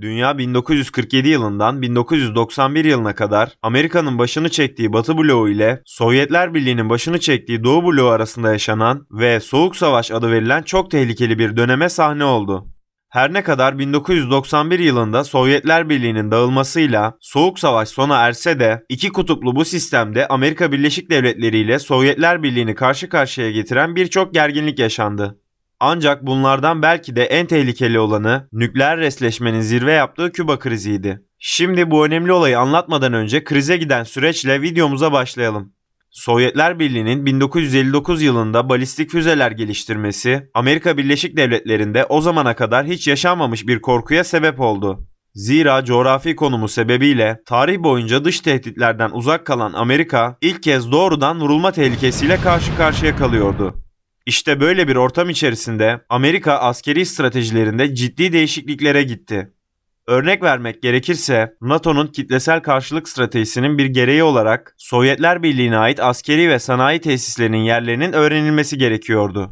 Dünya 1947 yılından 1991 yılına kadar Amerika'nın başını çektiği Batı bloğu ile Sovyetler Birliği'nin başını çektiği Doğu bloğu arasında yaşanan ve Soğuk Savaş adı verilen çok tehlikeli bir döneme sahne oldu. Her ne kadar 1991 yılında Sovyetler Birliği'nin dağılmasıyla Soğuk Savaş sona erse de iki kutuplu bu sistemde Amerika Birleşik Devletleri ile Sovyetler Birliği'ni karşı karşıya getiren birçok gerginlik yaşandı. Ancak bunlardan belki de en tehlikeli olanı nükleer resleşmenin zirve yaptığı Küba kriziydi. Şimdi bu önemli olayı anlatmadan önce krize giden süreçle videomuza başlayalım. Sovyetler Birliği'nin 1959 yılında balistik füzeler geliştirmesi Amerika Birleşik Devletleri'nde o zamana kadar hiç yaşanmamış bir korkuya sebep oldu. Zira coğrafi konumu sebebiyle tarih boyunca dış tehditlerden uzak kalan Amerika ilk kez doğrudan vurulma tehlikesiyle karşı karşıya kalıyordu. İşte böyle bir ortam içerisinde Amerika askeri stratejilerinde ciddi değişikliklere gitti. Örnek vermek gerekirse NATO'nun kitlesel karşılık stratejisinin bir gereği olarak Sovyetler Birliği'ne ait askeri ve sanayi tesislerinin yerlerinin öğrenilmesi gerekiyordu.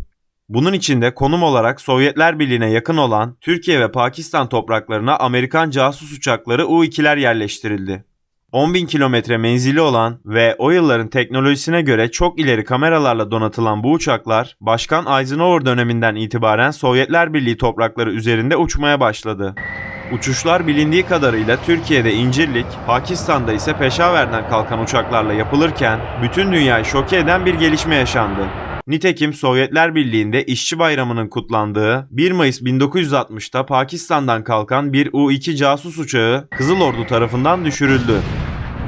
Bunun için de konum olarak Sovyetler Birliği'ne yakın olan Türkiye ve Pakistan topraklarına Amerikan casus uçakları U-2'ler yerleştirildi. 10.000 kilometre menzili olan ve o yılların teknolojisine göre çok ileri kameralarla donatılan bu uçaklar, Başkan Eisenhower döneminden itibaren Sovyetler Birliği toprakları üzerinde uçmaya başladı. Uçuşlar bilindiği kadarıyla Türkiye'de İncirlik, Pakistan'da ise Peşaver'den kalkan uçaklarla yapılırken bütün dünyayı şoke eden bir gelişme yaşandı. Nitekim Sovyetler Birliği'nde İşçi Bayramı'nın kutlandığı 1 Mayıs 1960'ta Pakistan'dan kalkan bir U-2 casus uçağı Kızıl Ordu tarafından düşürüldü.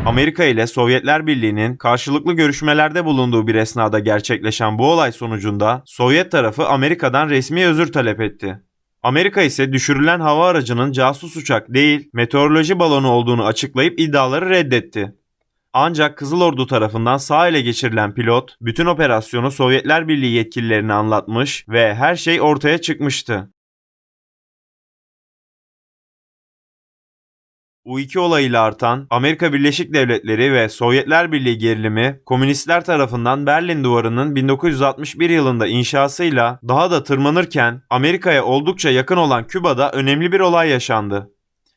Amerika ile Sovyetler Birliği'nin karşılıklı görüşmelerde bulunduğu bir esnada gerçekleşen bu olay sonucunda Sovyet tarafı Amerika'dan resmi özür talep etti. Amerika ise düşürülen hava aracının casus uçak değil, meteoroloji balonu olduğunu açıklayıp iddiaları reddetti. Ancak Kızıl Ordu tarafından sağ ele geçirilen pilot bütün operasyonu Sovyetler Birliği yetkililerine anlatmış ve her şey ortaya çıkmıştı. U-2 olayıyla artan Amerika Birleşik Devletleri ve Sovyetler Birliği gerilimi, komünistler tarafından Berlin Duvarı'nın 1961 yılında inşasıyla daha da tırmanırken Amerika'ya oldukça yakın olan Küba'da önemli bir olay yaşandı.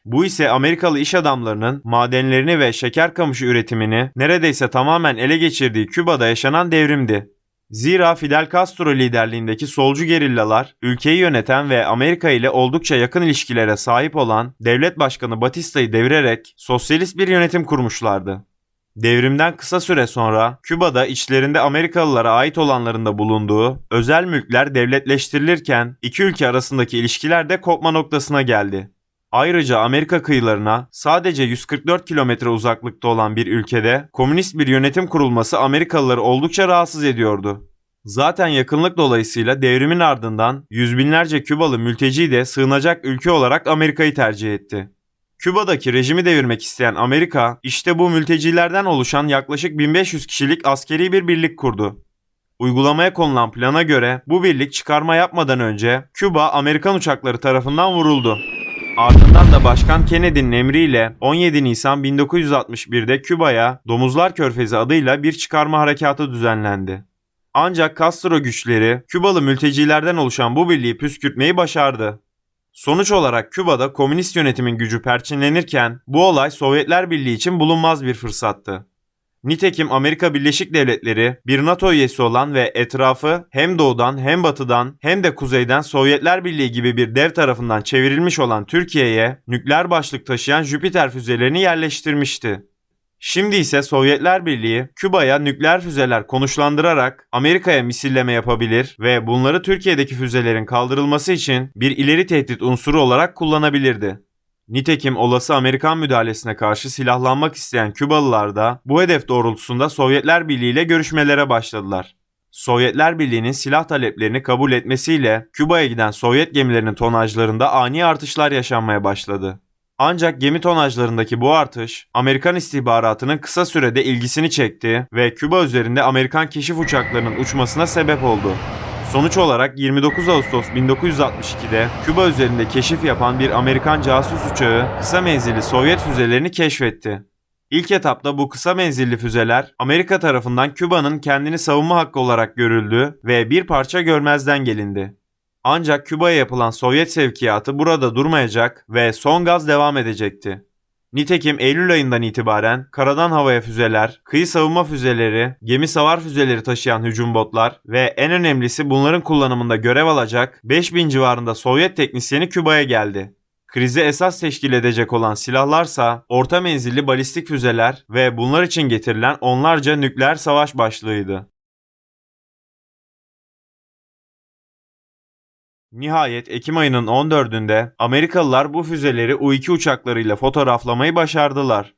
Bu ise Amerikalı iş adamlarının madenlerini ve şeker kamışı üretimini neredeyse tamamen ele geçirdiği Küba'da yaşanan devrimdi. Zira Fidel Castro liderliğindeki solcu gerillalar ülkeyi yöneten ve Amerika ile oldukça yakın ilişkilere sahip olan devlet başkanı Batista'yı devirerek sosyalist bir yönetim kurmuşlardı. Devrimden kısa süre sonra Küba'da içlerinde Amerikalılara ait olanların da bulunduğu özel mülkler devletleştirilirken iki ülke arasındaki ilişkiler de kopma noktasına geldi. Ayrıca Amerika kıyılarına sadece 144 kilometre uzaklıkta olan bir ülkede komünist bir yönetim kurulması Amerikalıları oldukça rahatsız ediyordu. Zaten yakınlık dolayısıyla devrimin ardından yüz binlerce Kübalı mülteci de sığınacak ülke olarak Amerika'yı tercih etti. Küba'daki rejimi devirmek isteyen Amerika, işte bu mültecilerden oluşan yaklaşık 1500 kişilik askeri bir birlik kurdu. Uygulamaya konulan plana göre bu birlik çıkarma yapmadan önce Küba Amerikan uçakları tarafından vuruldu. Ardından da Başkan Kennedy'nin emriyle 17 Nisan 1961'de Küba'ya Domuzlar Körfezi adıyla bir çıkarma harekatı düzenlendi. Ancak Castro güçleri Kübalı mültecilerden oluşan bu birliği püskürtmeyi başardı. Sonuç olarak Küba'da komünist yönetimin gücü perçinlenirken bu olay Sovyetler Birliği için bulunmaz bir fırsattı. Nitekim Amerika Birleşik Devletleri bir NATO üyesi olan ve etrafı hem doğudan hem batıdan hem de kuzeyden Sovyetler Birliği gibi bir dev tarafından çevrilmiş olan Türkiye'ye nükleer başlık taşıyan Jüpiter füzelerini yerleştirmişti. Şimdi ise Sovyetler Birliği Küba'ya nükleer füzeler konuşlandırarak Amerika'ya misilleme yapabilir ve bunları Türkiye'deki füzelerin kaldırılması için bir ileri tehdit unsuru olarak kullanabilirdi. Nitekim olası Amerikan müdahalesine karşı silahlanmak isteyen Kübalılar da bu hedef doğrultusunda Sovyetler Birliği ile görüşmelere başladılar. Sovyetler Birliği'nin silah taleplerini kabul etmesiyle Küba'ya giden Sovyet gemilerinin tonajlarında ani artışlar yaşanmaya başladı. Ancak gemi tonajlarındaki bu artış Amerikan istihbaratının kısa sürede ilgisini çekti ve Küba üzerinde Amerikan keşif uçaklarının uçmasına sebep oldu. Sonuç olarak 29 Ağustos 1962'de Küba üzerinde keşif yapan bir Amerikan casus uçağı kısa menzilli Sovyet füzelerini keşfetti. İlk etapta bu kısa menzilli füzeler Amerika tarafından Küba'nın kendini savunma hakkı olarak görüldü ve bir parça görmezden gelindi. Ancak Küba'ya yapılan Sovyet sevkiyatı burada durmayacak ve son gaz devam edecekti. Nitekim Eylül ayından itibaren karadan havaya füzeler, kıyı savunma füzeleri, gemi savar füzeleri taşıyan hücum botlar ve en önemlisi bunların kullanımında görev alacak 5000 civarında Sovyet teknisyeni Küba'ya geldi. Krizi esas teşkil edecek olan silahlarsa orta menzilli balistik füzeler ve bunlar için getirilen onlarca nükleer savaş başlığıydı. Nihayet Ekim ayının 14'ünde Amerikalılar bu füzeleri U-2 uçaklarıyla fotoğraflamayı başardılar.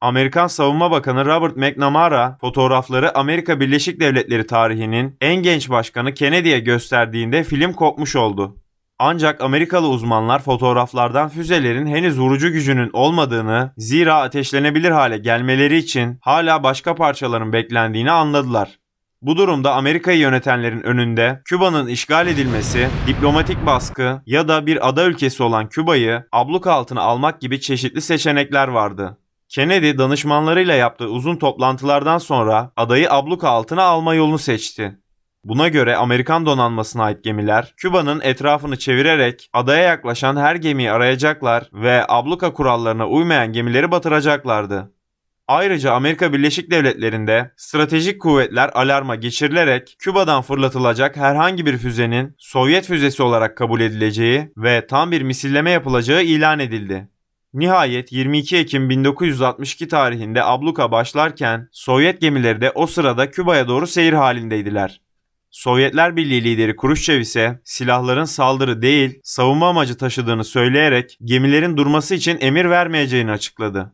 Amerikan Savunma Bakanı Robert McNamara fotoğrafları Amerika Birleşik Devletleri tarihinin en genç başkanı Kennedy'ye gösterdiğinde film kopmuş oldu. Ancak Amerikalı uzmanlar fotoğraflardan füzelerin henüz vurucu gücünün olmadığını, zira ateşlenebilir hale gelmeleri için hala başka parçaların beklendiğini anladılar. Bu durumda Amerika'yı yönetenlerin önünde Küba'nın işgal edilmesi, diplomatik baskı ya da bir ada ülkesi olan Küba'yı abluk altına almak gibi çeşitli seçenekler vardı. Kennedy danışmanlarıyla yaptığı uzun toplantılardan sonra adayı abluk altına alma yolunu seçti. Buna göre Amerikan donanmasına ait gemiler Küba'nın etrafını çevirerek adaya yaklaşan her gemiyi arayacaklar ve abluka kurallarına uymayan gemileri batıracaklardı. Ayrıca Amerika Birleşik Devletleri'nde stratejik kuvvetler alarma geçirilerek Küba'dan fırlatılacak herhangi bir füzenin Sovyet füzesi olarak kabul edileceği ve tam bir misilleme yapılacağı ilan edildi. Nihayet 22 Ekim 1962 tarihinde abluka başlarken Sovyet gemileri de o sırada Küba'ya doğru seyir halindeydiler. Sovyetler Birliği lideri Kruşçev ise silahların saldırı değil, savunma amacı taşıdığını söyleyerek gemilerin durması için emir vermeyeceğini açıkladı.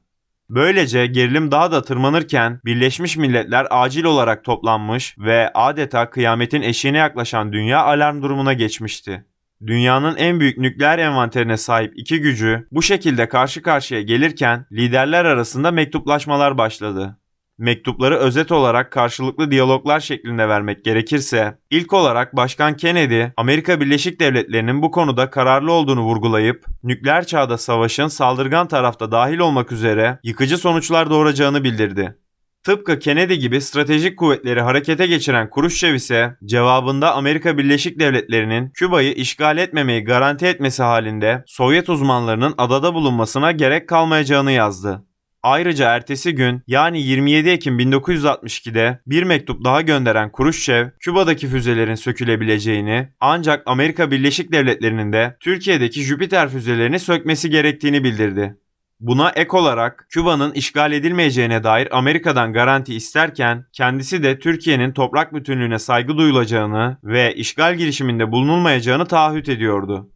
Böylece gerilim daha da tırmanırken Birleşmiş Milletler acil olarak toplanmış ve adeta kıyametin eşiğine yaklaşan dünya alarm durumuna geçmişti. Dünyanın en büyük nükleer envanterine sahip iki gücü bu şekilde karşı karşıya gelirken liderler arasında mektuplaşmalar başladı. Mektupları özet olarak karşılıklı diyaloglar şeklinde vermek gerekirse, ilk olarak Başkan Kennedy, Amerika Birleşik Devletleri'nin bu konuda kararlı olduğunu vurgulayıp, nükleer çağda savaşın saldırgan tarafta dahil olmak üzere yıkıcı sonuçlar doğuracağını bildirdi. Tıpkı Kennedy gibi stratejik kuvvetleri harekete geçiren Kuruşçev ise cevabında Amerika Birleşik Devletleri'nin Küba'yı işgal etmemeyi garanti etmesi halinde Sovyet uzmanlarının adada bulunmasına gerek kalmayacağını yazdı. Ayrıca ertesi gün yani 27 Ekim 1962'de bir mektup daha gönderen Kuruşçev, Küba'daki füzelerin sökülebileceğini ancak Amerika Birleşik Devletleri'nin de Türkiye'deki Jüpiter füzelerini sökmesi gerektiğini bildirdi. Buna ek olarak Küba'nın işgal edilmeyeceğine dair Amerika'dan garanti isterken kendisi de Türkiye'nin toprak bütünlüğüne saygı duyulacağını ve işgal girişiminde bulunulmayacağını taahhüt ediyordu.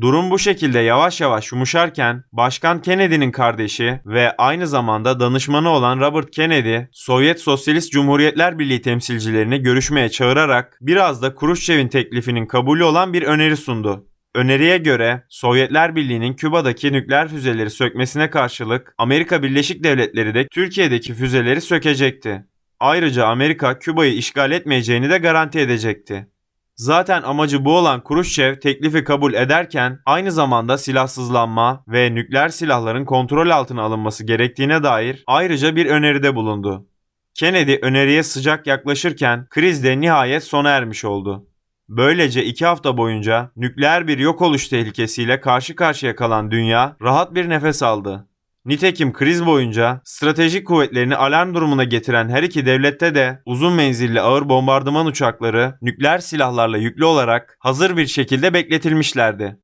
Durum bu şekilde yavaş yavaş yumuşarken Başkan Kennedy'nin kardeşi ve aynı zamanda danışmanı olan Robert Kennedy, Sovyet Sosyalist Cumhuriyetler Birliği temsilcilerini görüşmeye çağırarak biraz da Kruşçev'in teklifinin kabulü olan bir öneri sundu. Öneriye göre Sovyetler Birliği'nin Küba'daki nükleer füzeleri sökmesine karşılık Amerika Birleşik Devletleri de Türkiye'deki füzeleri sökecekti. Ayrıca Amerika Küba'yı işgal etmeyeceğini de garanti edecekti. Zaten amacı bu olan Kruşçev teklifi kabul ederken aynı zamanda silahsızlanma ve nükleer silahların kontrol altına alınması gerektiğine dair ayrıca bir öneride bulundu. Kennedy öneriye sıcak yaklaşırken kriz de nihayet sona ermiş oldu. Böylece iki hafta boyunca nükleer bir yok oluş tehlikesiyle karşı karşıya kalan dünya rahat bir nefes aldı. Nitekim kriz boyunca stratejik kuvvetlerini alarm durumuna getiren her iki devlette de uzun menzilli ağır bombardıman uçakları nükleer silahlarla yüklü olarak hazır bir şekilde bekletilmişlerdi.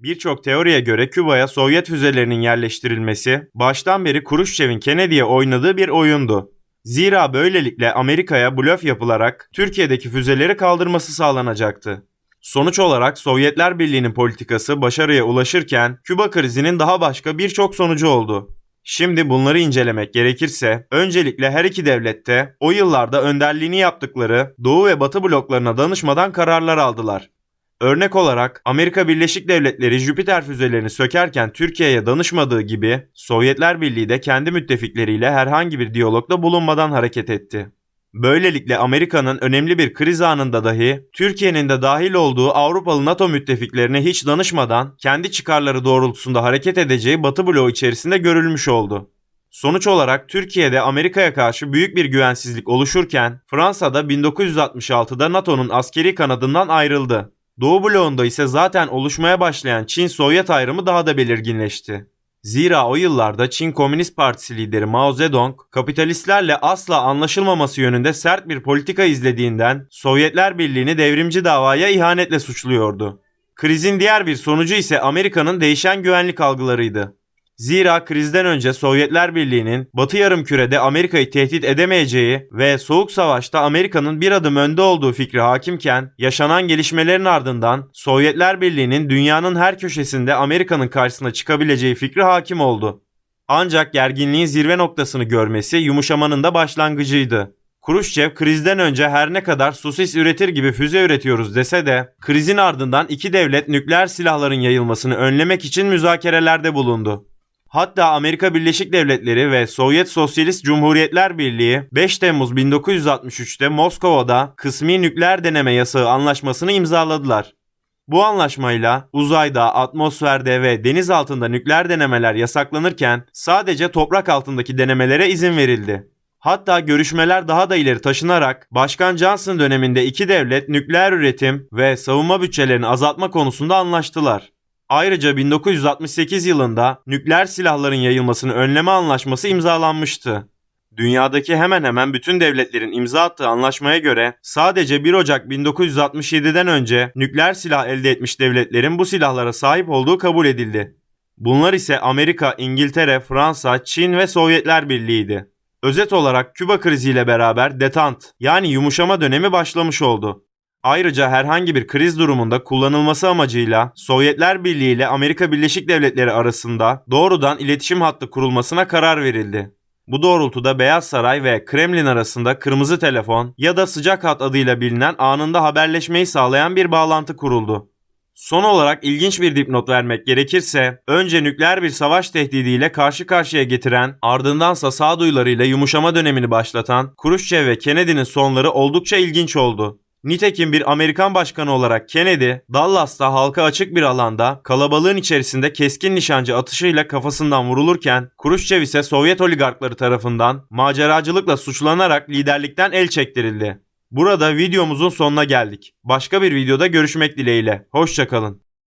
Birçok teoriye göre Küba'ya Sovyet füzelerinin yerleştirilmesi baştan beri Kuruşçev'in Kennedy'ye oynadığı bir oyundu. Zira böylelikle Amerika'ya blöf yapılarak Türkiye'deki füzeleri kaldırması sağlanacaktı. Sonuç olarak Sovyetler Birliği'nin politikası başarıya ulaşırken Küba krizinin daha başka birçok sonucu oldu. Şimdi bunları incelemek gerekirse öncelikle her iki devlette o yıllarda önderliğini yaptıkları Doğu ve Batı bloklarına danışmadan kararlar aldılar. Örnek olarak Amerika Birleşik Devletleri Jüpiter füzelerini sökerken Türkiye'ye danışmadığı gibi Sovyetler Birliği de kendi müttefikleriyle herhangi bir diyalogda bulunmadan hareket etti. Böylelikle Amerika'nın önemli bir kriz anında dahi Türkiye'nin de dahil olduğu Avrupalı NATO müttefiklerine hiç danışmadan kendi çıkarları doğrultusunda hareket edeceği Batı bloğu içerisinde görülmüş oldu. Sonuç olarak Türkiye'de Amerika'ya karşı büyük bir güvensizlik oluşurken Fransa'da 1966'da NATO'nun askeri kanadından ayrıldı. Doğu bloğunda ise zaten oluşmaya başlayan Çin-Sovyet ayrımı daha da belirginleşti. Zira o yıllarda Çin Komünist Partisi lideri Mao Zedong, kapitalistlerle asla anlaşılmaması yönünde sert bir politika izlediğinden Sovyetler Birliği'ni devrimci davaya ihanetle suçluyordu. Krizin diğer bir sonucu ise Amerika'nın değişen güvenlik algılarıydı. Zira krizden önce Sovyetler Birliği'nin Batı yarımkürede Amerika'yı tehdit edemeyeceği ve Soğuk Savaş'ta Amerika'nın bir adım önde olduğu fikri hakimken yaşanan gelişmelerin ardından Sovyetler Birliği'nin dünyanın her köşesinde Amerika'nın karşısına çıkabileceği fikri hakim oldu. Ancak gerginliğin zirve noktasını görmesi yumuşamanın da başlangıcıydı. Kruşçev krizden önce her ne kadar sosis üretir gibi füze üretiyoruz dese de krizin ardından iki devlet nükleer silahların yayılmasını önlemek için müzakerelerde bulundu. Hatta Amerika Birleşik Devletleri ve Sovyet Sosyalist Cumhuriyetler Birliği 5 Temmuz 1963'te Moskova'da kısmi nükleer deneme yasağı anlaşmasını imzaladılar. Bu anlaşmayla uzayda, atmosferde ve deniz altında nükleer denemeler yasaklanırken sadece toprak altındaki denemelere izin verildi. Hatta görüşmeler daha da ileri taşınarak Başkan Johnson döneminde iki devlet nükleer üretim ve savunma bütçelerini azaltma konusunda anlaştılar. Ayrıca 1968 yılında nükleer silahların yayılmasını önleme anlaşması imzalanmıştı. Dünyadaki hemen hemen bütün devletlerin imza attığı anlaşmaya göre sadece 1 Ocak 1967'den önce nükleer silah elde etmiş devletlerin bu silahlara sahip olduğu kabul edildi. Bunlar ise Amerika, İngiltere, Fransa, Çin ve Sovyetler Birliği'ydi. Özet olarak Küba kriziyle beraber detant yani yumuşama dönemi başlamış oldu. Ayrıca herhangi bir kriz durumunda kullanılması amacıyla Sovyetler Birliği ile Amerika Birleşik Devletleri arasında doğrudan iletişim hattı kurulmasına karar verildi. Bu doğrultuda Beyaz Saray ve Kremlin arasında kırmızı telefon ya da sıcak hat adıyla bilinen anında haberleşmeyi sağlayan bir bağlantı kuruldu. Son olarak ilginç bir dipnot vermek gerekirse, önce nükleer bir savaş tehdidiyle karşı karşıya getiren, ardındansa sağduyularıyla yumuşama dönemini başlatan Khrushchev ve Kennedy'nin sonları oldukça ilginç oldu. Nitekim bir Amerikan başkanı olarak Kennedy, Dallas'ta halka açık bir alanda kalabalığın içerisinde keskin nişancı atışıyla kafasından vurulurken, Khrushchev ise Sovyet oligarkları tarafından maceracılıkla suçlanarak liderlikten el çektirildi. Burada videomuzun sonuna geldik. Başka bir videoda görüşmek dileğiyle. Hoşçakalın.